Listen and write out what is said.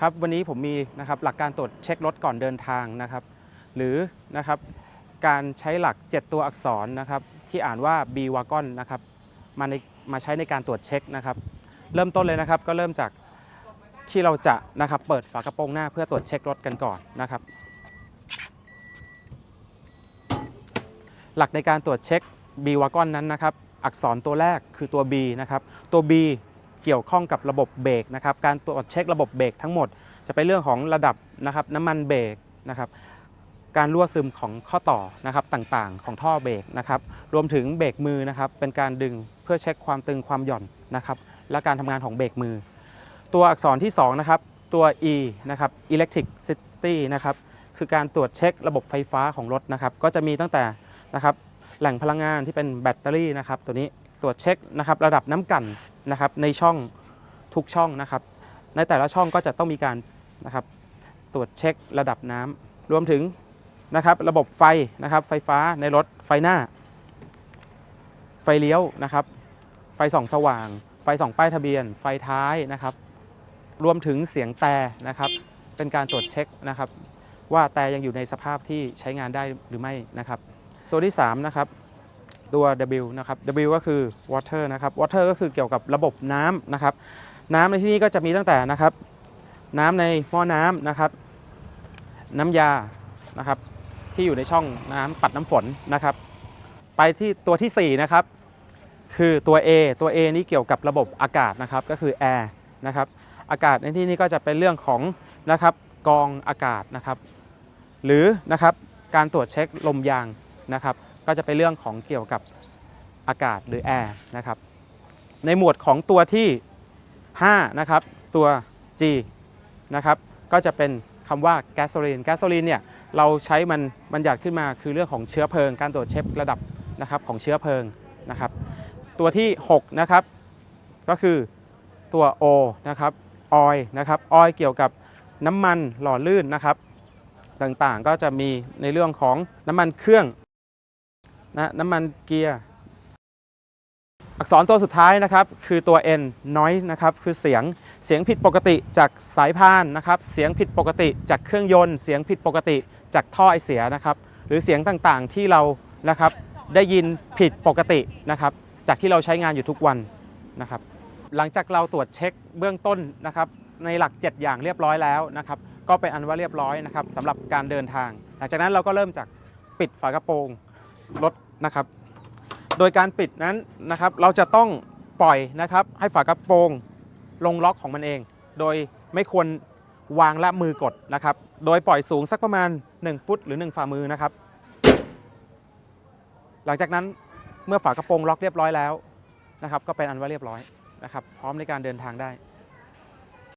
ครับวันนี้ผมมีนะครับหลักการตรวจเช็ครถก่อนเดินทางนะครับ หรือนะครับการใช้หลัก 7 ตัวอักษรนะครับ ที่อ่านว่า B wagon นะครับมาในมาใช้ในการตรวจเช็คนะครับ เริ่มต้นเลยนะครับก็เริ่มจากที่เราจะนะครับเปิดฝากระโปรงหน้าเพื่อตรวจเช็ครถกันก่อนนะครับ หลักในการตรวจเช็ค B wagon นั้นนะครับ อักษรตัวแรกคือตัว B นะครับตัว B เกี่ยวข้องกับระบบเบรกนะครับการตรวจเช็คระบบเบรกทั้งหมด จะเป็นเรื่องของระดับนะครับน้ำมันเบรกนะครับการรั่วซึมของข้อต่อนะครับต่างๆ ของท่อเบรกนะครับรวมถึงเบรกมือนะครับเป็นการดึงเพื่อเช็คความตึงความหย่อนนะครับและการทำงานของเบรกมือ ตัวอักษรที่2นะครับตัว E นะครับ electric city นะครับคือการตรวจเช็คระบบไฟฟ้าของรถนะครับก็จะมีตั้งแต่นะครับแหล่งพลังงานที่เป็นแบตเตอรี่นะครับตัวนี้ตรวจเช็คนะครับระดับน้ำกัน นะครับในช่องทุกช่องนะครับ ในแต่ละช่องก็จะต้องมีการนะครับตรวจเช็คระดับน้ำรวมถึงนะครับระบบไฟนะครับไฟฟ้าในรถไฟหน้า ไฟเลี้ยวนะครับ ไฟส่องสว่าง ไฟส่องป้ายทะเบียน ไฟท้ายนะครับ รวมถึงเสียงแต่นะครับเป็นการตรวจเช็คนะครับ ว่าแต่ยังอยู่ในสภาพที่ใช้งานได้หรือไม่นะครับ ตัวที่3นะครับ ตัว W นะครับ W ก็คือ water นะครับ water ก็คือเกี่ยวกับระบบน้ำนะครับ น้ำในที่นี้ก็จะมีตั้งแต่นะครับ น้ำในหม้อน้ำนะครับ น้ำยานะครับที่อยู่ในช่องน้ำปัดน้ำฝนนะครับ ไปที่ตัวทีสี่4นะครับคือตัว A ตัว A นี้เกี่ยวกับระบบอากาศนะครับก็คือ air นะครับอากาศในที่นี้ก็จะเป็นเรื่องของนะครับกองอากาศนะครับ หรือนะครับการตรวจเช็คลมยางนะครับ ก็จะเป็นเรื่องของเกี่ยวกับอากาศหรือแอร์นะครับในหมวดของตัวที่5นะครับตัว G นะครับก็จะเป็นคำว่าแก๊สโซลีนแก๊สโซลีนเนี่ยเราใช้มันบัญญัติขึ้นมาคือเรื่องของเชื้อเพลิง การตรวจเช็คระดับนะครับของเชื้อเพลิงนะครับตัวที่6นะครับก็คือตัว O นะครับออยนะครับออยเกี่ยวกับน้ำมันหล่อลื่นนะครับต่างๆก็จะมีในเรื่องของน้ำมันเครื่อง นะน้ำมันเกียร์ อักษรตัวสุดท้ายนะครับ คือตัว N noise นะครับ คือเสียง เสียงผิดปกติจากสายพานนะครับ เสียงผิดปกติจากเครื่องยนต์ เสียงผิดปกติจากท่อไอเสียนะครับ หรือเสียงต่างๆที่เรานะครับได้ยินผิดปกตินะครับ จากที่เราใช้งานอยู่ทุกวันนะครับ หลังจากเราตรวจเช็คเบื้องต้นนะครับ ในหลัก 7 อย่างเรียบร้อยแล้วนะครับ ก็เป็นอันว่าเรียบร้อยนะครับสำหรับการเดินทาง หลังจากนั้นเราก็เริ่มจากปิดฝากระโปรงรถ นะครับ โดยการปิดนั้นนะครับเราจะต้องปล่อยนะครับให้ฝากระโปรงลงล็อกของมันเอง โดยไม่ควรวางและมือกดนะครับ โดยปล่อยสูงสักประมาณ 1 ฟุตหรือ 1 ฝ่ามือนะครับ หลังจากนั้นเมื่อฝากระโปรงล็อกเรียบร้อยแล้วนะครับ ก็เป็นอันว่าเรียบร้อยนะครับ พร้อมในการเดินทางได้